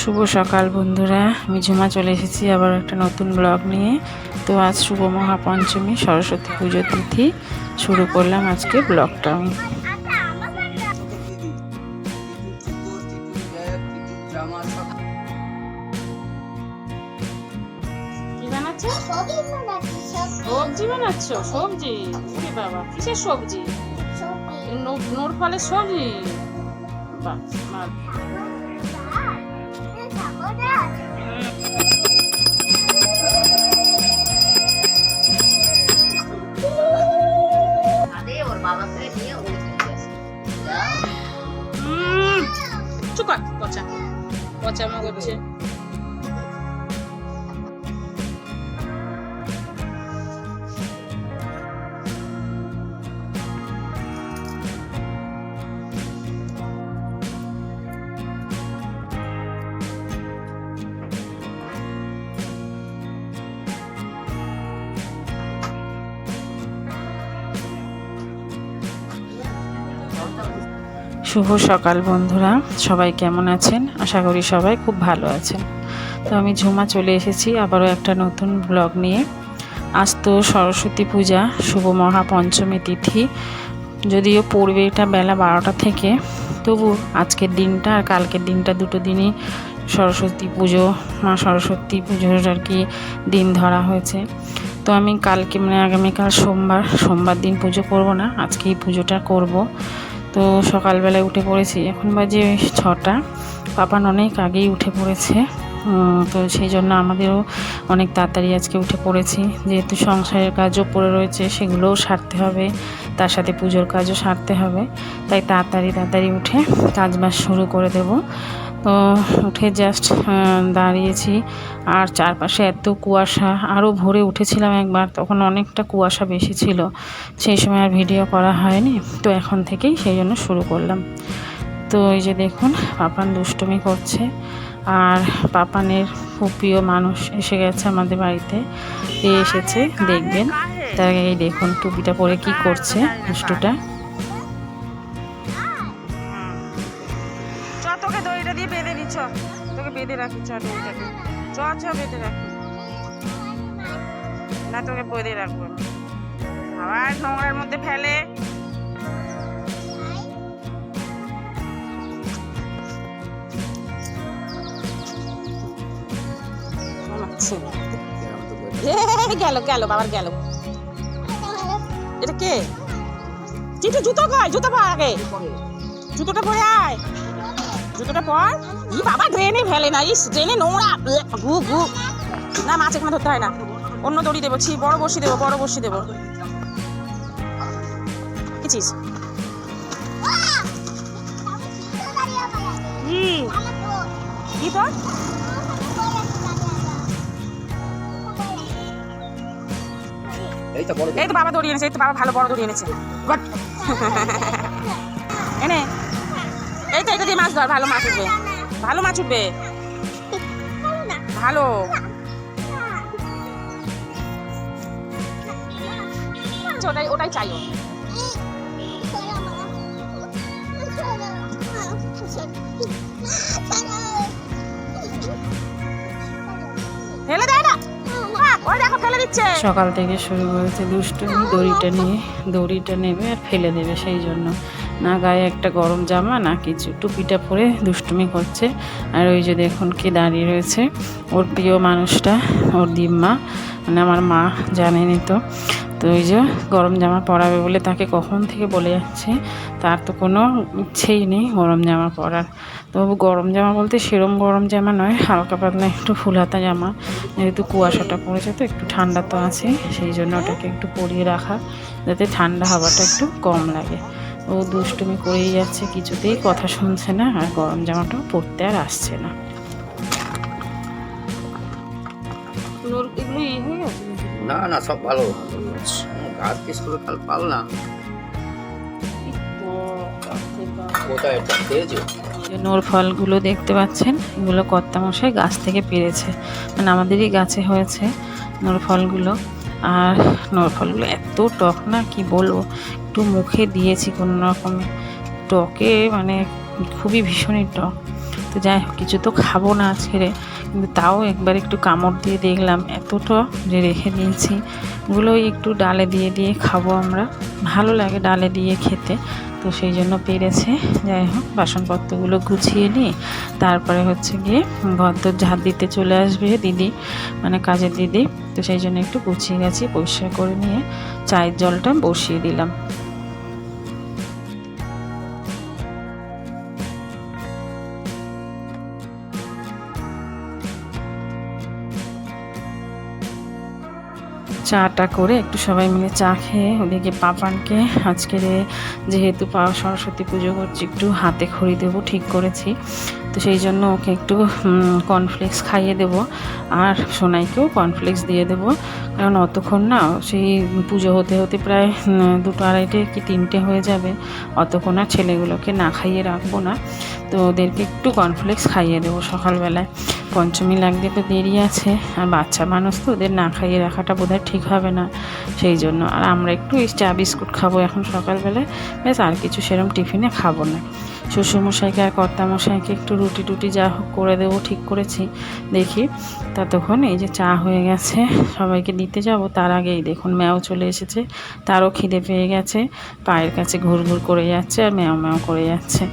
শুভ সকাল বন্ধুরা। আমি ঝুমা চলে এসেছি আবার একটা নতুন ব্লগ নিয়ে। তো আজ শুভ মহাপঞ্চমী সরস্বতী পুজো তিথি শুরু করলাম আজকে ব্লগটা। আমি সবজি বানাচ্ছো? সবজি? বাবা কিসের সবজি? নোর ফলের সবজি? বাহ শুভ সকাল বন্ধুরা। সবাই কেমন আছেন? আশা করি সবাই খুব ভালো আছেন। তো আমি ঝুমা চলে এসেছি আবারও একটা নতুন ব্লগ নিয়ে। আজ তো সরস্বতী পূজা, শুভ মহাপঞ্চমী তিথি। যদিও পড়বে এটা বেলা বারোটা থেকে, তবু আজকের দিনটা আর কালকের দিনটা দুটো দিনই সরস্বতী পুজো, মা সরস্বতী পুজোর আর কি দিন ধরা হয়েছে। তো আমি কালকে মানে আগামীকাল সোমবার সোমবার দিন পুজো করব না, আজকে এই পুজোটা করব। তো সকালবেলায় উঠে পড়েছি। এখন বাজে ছটা। পাপান অনেক আগেই উঠে পড়েছে। তো সেই জন্য আমাদেরও অনেক তাড়াতাড়ি আজকে উঠে পড়েছি। যেহেতু সংসারের কাজও পড়ে রয়েছে, সেগুলোও সারতে হবে। তার সাথে পুজোর কাজও সারতে হবে। তাই তাড়াতাড়ি তাড়াতাড়ি উঠে কাজবাজ শুরু করে দেব। তো উঠে জাস্ট দাঁড়িয়েছি। আর চারপাশে এত কুয়াশা আরও ভোরে উঠেছিলাম একবার, তখন অনেকটা কুয়াশা বেশি ছিল। সেই সময় আর ভিডিও করা হয়নি, তো এখন থেকেই সেই জন্য শুরু করলাম। তো এই যে দেখুন, পাপান দুষ্টুমি করছে। আর পাপানের খুব প্রিয় মানুষ এসে গেছে আমাদের বাড়িতে। এসেছে, দেখবেন। তার এই দেখুন, টুপিটা পরে কি করছে, দুষ্টুটা। বেঁধে রাখি চ চ চ বেঁধে রাখি। না তোকে বেঁধে রাখব। আবার নোংরার মধ্যে ফেলে। গেল গেল, বাবার গেল। এটা কে? চিটু জুতো কয় জুতো পর আগে। জুতোটা পরে আয়। জুতোটা পর। ই বাবা ড্রেনে ফেলে না ইস ড্রেনে নোংরা। গু গু। না মাছ এখানে ধরতে হয় না। অন্য দড়ি দেবো ছি বড় বসি দেবো বড় বসি দেবো। কি চিজ কি কি তোর? এই তো বড় এই তো বাবা দড়ি এনেছে এই তো বাবা ভালো বড় দড়ি এনেছে। এনে। দিয়ে মাছ ধর, ভালো মাছ উঠবে। ভালো মাছ উঠবে। ভালো। ওটাই ওটাই চাই সকাল থেকে শুরু করেছে দুষ্টুমি, দড়িটা নিয়ে, দড়িটা নেবে আর ফেলে দেবে সেই জন্য। না গায়ে একটা গরম জামা, না কিছু। টুপিটা পরে দুষ্টুমি করছে। আর ওই যে দেখুন কে দাঁড়িয়ে রয়েছে। ওর প্রিয় মানুষটা, ওর দিম্মা মানে আমার মা জানেনি তো। তো ওই যে গরম জামা পরাবে বলে তাকে কখন থেকে বলে যাচ্ছে, তার তো কোনো ইচ্ছেই নেই গরম জামা পরার। তবু গরম জামা বলতে সেরম গরম জামা নয়, হালকা পাতলা একটু ফুল হাতা জামা। যেহেতু কুয়াশাটা পড়েছে তো একটু ঠান্ডা তো আছে, সেই জন্য ওটাকে একটু পরিয়ে রাখা, যাতে ঠান্ডা হাওয়াটা একটু কম লাগে। ও দুষ্টুমি করেই যাচ্ছে কিছুতেই কথা শুনছে না আর গরম জামাটাও পরতে আর আসছে না। না না সব ভালো। গাছ পিস করে কাল নোর ফলগুলো দেখতে পাচ্ছেন এগুলো কর্তামশাই গাছ থেকে পেরেছে। মানে আমাদেরই গাছে হয়েছে নোর ফলগুলো আর নোর ফলগুলো এত টক না কি বলব? একটু মুখে দিয়েছি কোনো রকম টকে মানে খুবই ভীষণই টক। তো যাই হোক, কিছু তো খাব না ছেড়ে। কিন্তু তাও একবার একটু কামড় দিয়ে দেখলাম এতটা যে রেখে দিয়েছি। ওগুলোই একটু ডালে দিয়ে দিয়ে খাব আমরা। ভালো লাগে ডালে দিয়ে খেতে। তো সেই জন্য পেরেছে। যাই হোক, বাসনপত্রগুলো গুছিয়ে নিই তারপরে হচ্ছে গিয়ে ঘর তো ঝাঁট দিতে চলে আসবে দিদি মানে কাজের দিদি। তো সেই জন্য একটু গুছিয়ে গেছি, পরিষ্কার করে নিয়ে চায়ের জলটা বসিয়ে দিলাম। চাটা করে একটু সবাই মিলে চা খেয়ে ওদিকে পাপানকে আজকের যেহেতু পা সরস্বতী পুজো করছি, একটু হাতে খড়ি দেবো, ঠিক করেছি। তো সেই জন্য ওকে একটু কর্নফ্লেক্স খাইয়ে দেব আর সোনাইকেও কর্নফ্লেক্স দিয়ে দেবো। কারণ অতক্ষণ না সেই পুজো হতে হতে প্রায় দুটো আড়াইটে কি তিনটে হয়ে যাবে। অতক্ষণ আর ছেলেগুলোকে না খাইয়ে রাখব না। তো ওদেরকে একটু কর্নফ্লেক্স খাইয়ে দেবো সকালবেলায়। পঞ্চমী লাগতে তো দেরি আছে। আর বাচ্চা মানুষ তো ওদের না খাইয়ে রাখাটা বোধহয় ঠিক হবে না। সেই জন্য আর আমরা একটু এই চা বিস্কুট খাব এখন সকালবেলায়। ব্যাস, আর কিছু সেরম টিফিনে খাব না। শ্বশুরমশাইকে আর কর্তামশাইকে একটু রুটি টুটি যা হোক করে দেবো, ঠিক করেছি। দেখি ততক্ষণ এই যে চা হয়ে গেছে, সবাইকে দিতে যাব। তার আগেই দেখুন ম্যাও চলে এসেছে। তারও খিদে পেয়ে গেছে। পায়ের কাছে ঘুর ঘুর করে যাচ্ছে আর ম্যাও ম্যাও করে যাচ্ছে।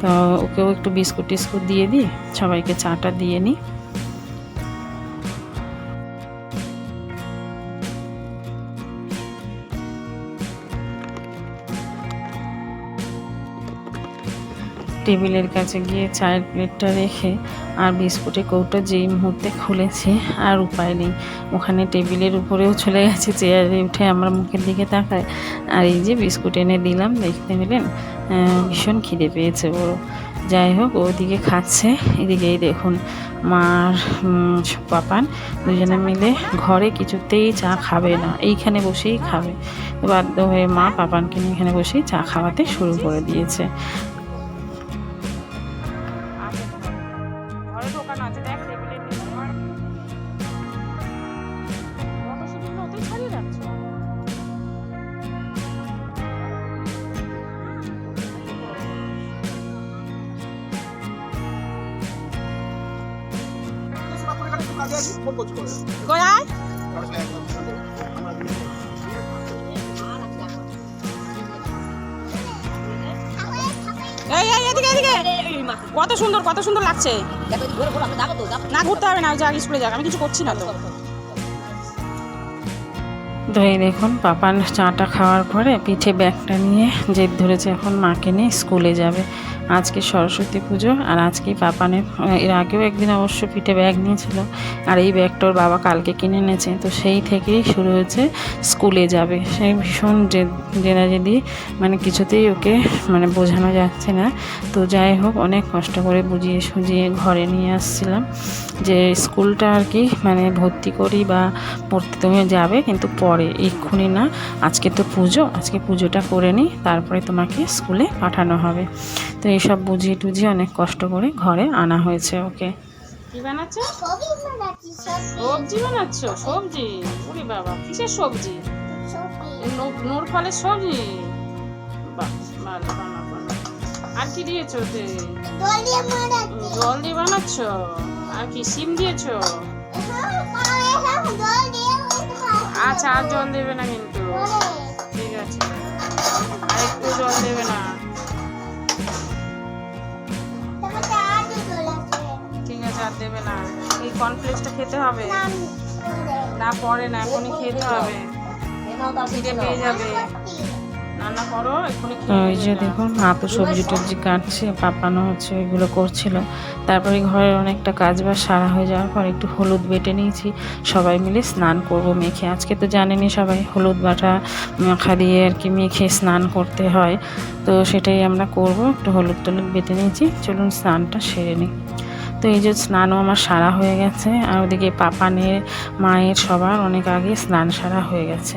তো ওকেও একটু বিস্কুট টিস্কুট দিয়ে দিই, সবাইকে চাটা দিয়ে নিই। টেবিলের কাছে গিয়ে চায়ের প্লেটটা রেখে আর বিস্কুটের কৌটো যেই মুহূর্তে খুলেছে আর উপায় নেই। ওখানে টেবিলের উপরেও চলে গেছে, চেয়ারে উঠে আমার মুখের দিকে তাকায়। আর এই যে বিস্কুট এনে দিলাম, দেখতে পেলেন ভীষণ খিদে পেয়েছে বড় যাই হোক, ওদিকে খাচ্ছে, এদিকেই দেখুন, মার পাপান দুজনে মিলে ঘরে কিছুতেই চা খাবে না, এইখানে বসেই খাবে। বাধ্য হয়ে মা পাপানকে এখানে বসেই চা খাওয়াতে শুরু করে দিয়েছে। কত সুন্দর কত সুন্দর লাগছে। না ঘুরতে হবে না, ওই যে স্কুলে যাক। আমি কিছু করছি না তো। তো এই দেখুন, পাপার চাটা খাওয়ার পরে পিঠে ব্যাগটা নিয়ে জেদ ধরেছে, এখন মাকে নিয়ে স্কুলে যাবে। আজকে সরস্বতী পুজো আর আজকে পাপানের এর আগেও একদিন অবশ্য পিঠে ব্যাগ নিয়েছিল আর এই ব্যাগটা ওর বাবা কালকে কিনে এনেছে। তো সেই থেকেই শুরু হয়েছে স্কুলে যাবে। সেই ভীষণ জেদ মানে কিছুতেই ওকে মানে বোঝানো যাচ্ছে না। তো যাই হোক, অনেক কষ্ট করে বুঝিয়ে সুঝিয়ে ঘরে নিয়ে আসছিলাম যে স্কুলটা আর কি মানে ভর্তি করি বা পড়তে তুমি যাবে, কিন্তু পরে, এক্ষুনি না। আজকে তো পুজো, আজকে পুজোটা করে নিই, তারপরে তোমাকে স্কুলে পাঠানো হবে। তো এইসব বুঝিয়ে টুঝিয়ে অনেক কষ্ট করে ঘরে আনা হয়েছে ওকে। কি বানাচ্ছ? সবজি বানাচ্ছ? সবজি? ওরে বাবা, কিসের সবজি? নূর ফলের সবজি? আর কি দিয়েছ ওতে? জল দিয়ে বানাচ্ছ? আর কি সিম দিয়েছ? আচ্ছা আর জল দেবে না কিন্তু। ঠিক আছে। আর একটু জল দেবে না। দেবে না। এই কর্নফ্লেক্সটা খেতে হবে। না পরে না এখনই খেতে হবে। খিদে পেয়ে যাবে। ওই যে দেখুন মা তো সবজি টবজি কাটছে পাপানো হচ্ছে এগুলো করছিল। তারপরে ঘরের অনেকটা কাজ বাজ সারা হয়ে যাওয়ার পর একটু হলুদ বেটে নিয়েছি। সবাই মিলে স্নান করব মেখে। আজকে তো জানেনি সবাই হলুদ বাটা মাখা দিয়ে আর কি মেখে স্নান করতে হয়। তো সেটাই আমরা করব। একটু হলুদ টলুদ বেটে নিয়েছি। চলুন স্নানটা সেরে নিই। তো এই যে স্নানও আমার সারা হয়ে গেছে। আর ওদিকে পাপানের মায়ের সবার অনেক আগে স্নান সারা হয়ে গেছে।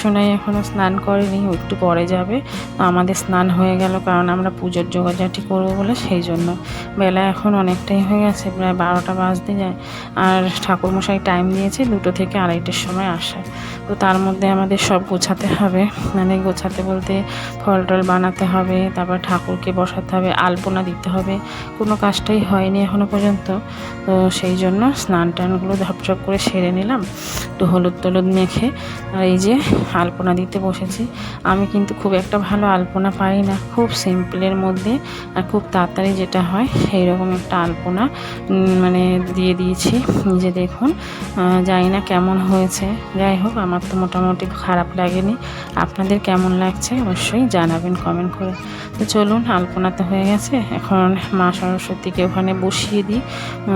সোনাই এখনও স্নান করেনি একটু পরে যাবে। তো আমাদের স্নান হয়ে গেল, কারণ আমরা পুজোর যোগাযাটি করব বলে সেই জন্য। বেলা এখন অনেকটাই হয়ে গেছে, প্রায় বারোটা বাজতে যায়। আর ঠাকুরমশাই টাইম দিয়েছে দুটো থেকে আড়াইটের সময় আসে তো তার মধ্যে আমাদের সব গোছাতে হবে। মানে গোছাতে বলতে ফল টল বানাতে হবে, তারপর ঠাকুরকে বসাতে হবে, আলপনা দিতে হবে। কোনো কাজটাই হয়নি এখনও পর্যন্ত। তো সেই জন্য স্নান টানগুলো ঝপঝপ করে সেরে নিলাম। একটু হলুদ টলুদ মেখে আর এই যে আলপনা দিতে বসেছি। আমি কিন্তু খুব একটা ভালো আলপনা পারি না। খুব সিম্পলের মধ্যে আর খুব তাড়াতাড়ি যেটা হয় সেই রকম একটা আলপনা মানে দিয়ে দিয়েছি। নিজে দেখুন জানি না কেমন হয়েছে। যাই হোক, আমার তো মোটামুটি খারাপ লাগেনি। আপনাদের কেমন লাগছে অবশ্যই জানাবেন কমেন্ট করে। তো চলুন, আলপনা তো হয়ে গেছে। এখন মা সরস্বতীকে ওখানে বসিয়ে দিই। আহ,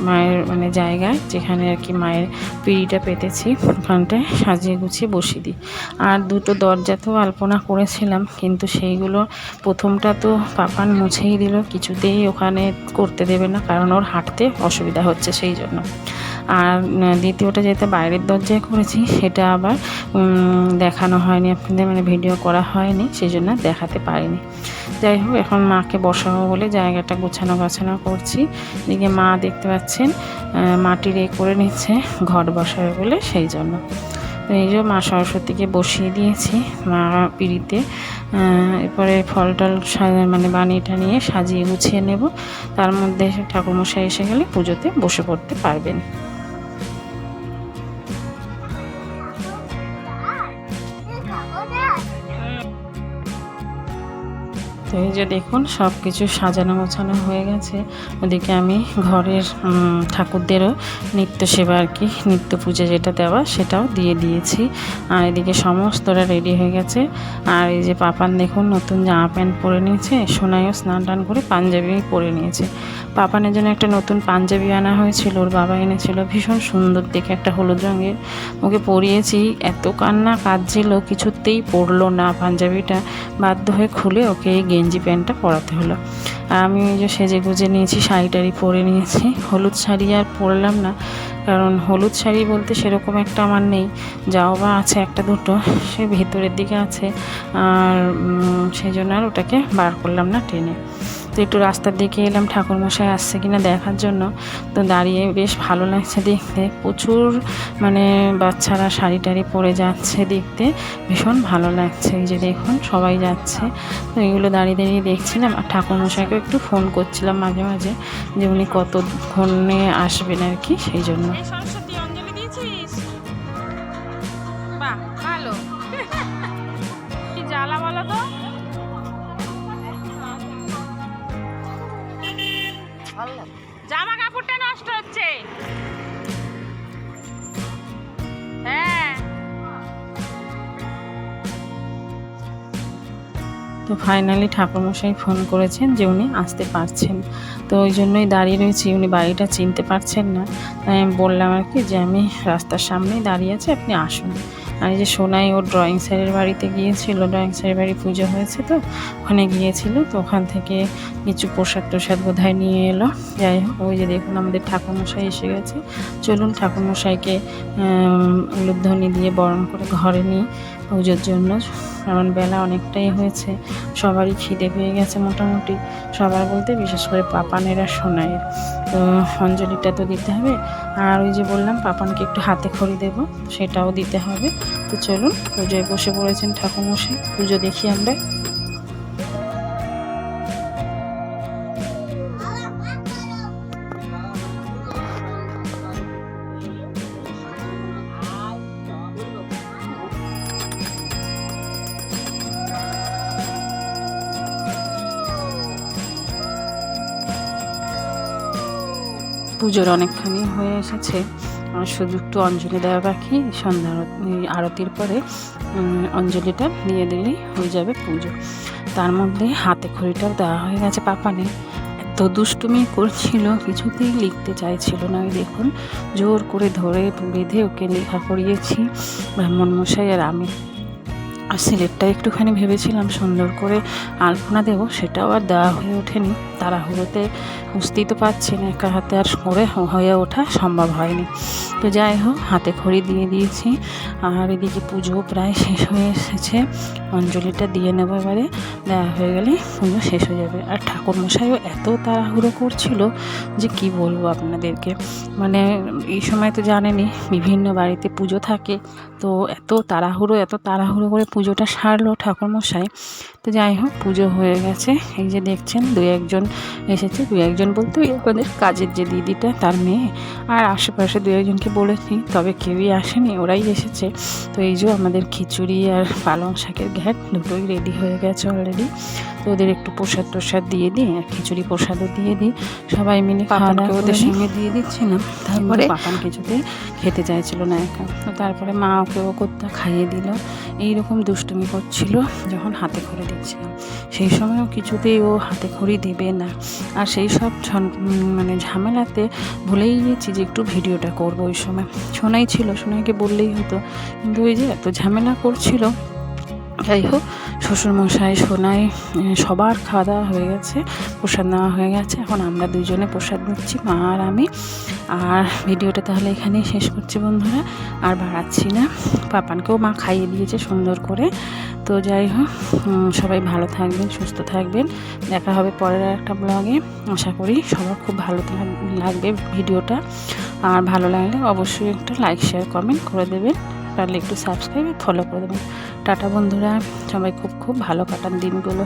মায়ের মানে জায়গায় যেখানে আর কি মায়ের পিঁড়িটা পেতেছি ওখানটায় সাজিয়ে গুছিয়ে বসিয়ে দিই। আর দুটো দরজাতেও আলপনা করেছিলাম কিন্তু সেইগুলো প্রথমটা তো পাপান মুছেই দিল কিছুতেই ওখানে করতে দেবে না কারণ ওর হাঁটতে অসুবিধা হচ্ছে সেই জন্য। আর দ্বিতীয়টা যেটা বাইরের দরজায় করেছি, সেটা আবার দেখানো হয়নি আপনাদের মানে ভিডিও করা হয়নি সেই জন্য দেখাতে পারিনি। যাই হোক, এখন মাকে বসাবো বলে জায়গাটা গোছানো গাছানো করছি। এদিকে মা দেখতে পাচ্ছেন মাটির এ করে নিচ্ছে, ঘর বসাবে বলে সেই জন্য। তো এই যে মা সরস্বতীকে বসিয়ে দিয়েছি, মা পিড়িতে এরপরে ফল টল মানে বানিয়েটা নিয়ে সাজিয়ে গুছিয়ে নেব। তার মধ্যে ঠাকুরমশাই এসে গেলে পুজোতে বসে পড়তে পারবেন। এই যে দেখুন সব কিছু সাজানো গোছানো হয়ে গেছে। ওদিকে আমি ঘরের ঠাকুরদেরও নিত্য সেবা আর কি, নিত্য পুজো যেটা দেওয়া সেটাও দিয়ে দিয়েছি। আর এদিকে সমস্তরা রেডি হয়ে গেছে। আর এই যে পাপান দেখুন, নতুন জামা প্যান্ট পরে নিয়েছে, সোনাইও স্নান টান করে পাঞ্জাবি পরে নিয়েছে। পাপানের জন্য একটা নতুন পাঞ্জাবি আনা হয়েছিল, ওর বাবা এনেছিল, ভীষণ সুন্দর দেখে একটা হলুদ রঙের। ওকে পরিয়েছি, এত কান্না কাঁদছিল কিছুতেই পরলো না পাঞ্জাবিটা। বাধ্য হয়ে খুলে ওকে এই গেঞ্জি প্যান্টটা পরাতে হলো। আর আমি ওই যে সেজে গুজে নিয়েছি শাড়ি টাড়ি পরে নিয়েছি। হলুদ শাড়ি আর পরলাম না, কারণ হলুদ শাড়ি বলতে সেরকম একটা আমার নেই। যাও বা আছে একটা দুটো, সে ভেতরের দিকে আছে। আর সেই জন্য আর ওটাকে বার করলাম না টেনে। তো একটু রাস্তার দিকে এলাম, ঠাকুরমশাই আসছে কিনা দেখার জন্য। তো দাঁড়িয়ে বেশ ভালো লাগছে দেখতে। প্রচুর মানে বাচ্চারা শাড়ি টাড়ি পরে যাচ্ছে দেখতে। ভীষণ ভালো লাগছে যে দেখুন, সবাই যাচ্ছে। তো এগুলো দাঁড়িয়ে দাঁড়িয়ে দেখছিলাম। আর ঠাকুরমশাইকে একটু ফোন করছিলাম মাঝে মাঝে যে উনি কতক্ষণে আসবেন আর কি, সেই জন্য। তো ফাইনালি ঠাকুরমশাই ফোন করেছেন যে উনি আসতে পারছেন। তো ওই জন্যই দাঁড়িয়ে রয়েছি, উনি বাড়িটা চিনতে পারছেন না। তাই আমি বললাম আর কি যে আমি রাস্তার সামনেই দাঁড়িয়ে আছি, আপনি আসুন। আর এই যে সোনাই ওর ড্রয়িং স্যারের বাড়িতে গিয়েছিল ড্রয়িং স্যারের বাড়ি পুজো হয়েছে তো, ওখানে গিয়েছিল তো ওখান থেকে কিছু প্রসাদ টোসাদ বোধহয় নিয়ে এলো। যাই হোক, ওই যে দেখুন আমাদের ঠাকুরমশাই এসে গেছে। চলুন ঠাকুরমশাইকে উলুধ্বনি দিয়ে বরণ করে ঘরে নিই পুজোর জন্য। কারণ বেলা অনেকটাই হয়েছে, সবারই খিদে পেয়ে গেছে মোটামুটি। সবার বলতে বিশেষ করে পাপানেরা সোনাইয়ের। তো অঞ্জলিটা তো দিতে হবে। আর ওই যে বললাম, পাপানকে একটু হাতে খড়ি দেব, সেটাও দিতে হবে। তো চলুন, পুজোয় বসে পড়েছেন ঠাকুরমশাই, পুজো দেখি আমরা। পুজোর অনেকখানি হয়ে এসেছে। শুধু একটু অঞ্জলি দেওয়া বাকি। সন্ধ্যা আরত- আরতির পরে অঞ্জলিটা দিয়ে দিলেই হয়ে যাবে পুজো। তার মধ্যে হাতে খড়িটাও দেওয়া হয়ে গেছে পাপানে। এত দুষ্টুমি করছিল, কিছুতেই লিখতে চাইছিল না। ওই দেখুন, জোর করে ধরে বেঁধে ওকে লেখা করিয়েছি। ব্রাহ্মণ মশাই আর আমি। আর সিলেটটা একটুখানি ভেবেছিলাম সুন্দর করে আলপনা দেবো, সেটাও আর দেওয়া হয়ে ওঠেনি। তাড়াহুড়োতে বুঝতেই তো পারছেন একা হাতে আর করে হয়ে ওঠা সম্ভব হয়নি। তো যাই হোক, হাতে খড়ি দিয়ে দিয়েছি, আর এদিকে পুজো প্রায় শেষ হয়ে এসেছে। অঞ্জলিটা দিয়ে নেব এবারে, দেওয়া হয়ে গেলে পুজো শেষ হয়ে যাবে। আর ঠাকুরমশাইও এত তাড়াহুড়ো করছিল যে কি বলব আপনাদেরকে? মানে এই সময় তো জানেনই, বিভিন্ন বাড়িতে পুজো থাকে, তো এত তাড়াহুড়ো এত তাড়াহুড়ো করে পুজোটা সারলো ঠাকুরমশাই। তো যাই হোক পুজো হয়ে গেছে। এই যে দেখছেন দু একজন এসেছে। দু একজন বলতে ওই আমাদের কাজের যে দিদিটা তার মেয়ে। আর আশেপাশে দু একজনকে বলেছি তবে কেউই আসেনি ওরাই এসেছে। তো এই যে আমাদের খিচুড়ি আর পালং শাকের ঘ্যাট দুটোই রেডি হয়ে গেছে অলরেডি তো ওদের একটু প্রসাদ টোসাদ দিয়ে দিই আর খিচুড়ি প্রসাদও দিয়ে দিই। সবাই মিলে খাওয়া দাওয়া ওদের সঙ্গে দিয়ে দিচ্ছিলাম তারপরে? পাপান কিছুতেই খেতে চাইছিল না একা। তো তারপরে মা ওকে ও করতে খাইয়ে দিল। এইরকম দুষ্টুমি করছিল যখন হাতে খড়ি দিচ্ছিলাম সেই সময়ও কিছুতেই ও হাতে খড়ি দেবে না। আর সেই সব মানে ঝামেলাতে ভুলেই গেছি যে একটু ভিডিওটা করব ওই সময়। শোনাই ছিল সোনাইকে বললেই হতো। কিন্তু ওই যে এত ঝামেলা করছিল যাই হোক, শ্বশুরমশাই, সোনাই সবার খাওয়া দাওয়া হয়ে গেছে, প্রসাদ নেওয়া হয়ে গেছে। এখন আমরা দুজনে প্রসাদ নিচ্ছি, মা আর আমি। আর ভিডিওটা তাহলে এখানেই শেষ করছি বন্ধুরা। আর বাড়াচ্ছি না। পাপানকেও মা খাইয়ে দিয়েছে সুন্দর করে। তো যাই হোক সবাই ভালো থাকবেন, সুস্থ থাকবেন। দেখা হবে পরের একটা ব্লগে। আশা করি সবার খুব ভালো লাগ- লাগবে ভিডিওটা। আর ভালো লাগলে অবশ্যই একটা লাইক, শেয়ার, কমেন্ট করে দেবেন। পারলে একটু সাবস্ক্রাইব ফলো করে দেবেন। টাটা বন্ধুরা সবাই খুব খুব ভালো কাটান দিনগুলো।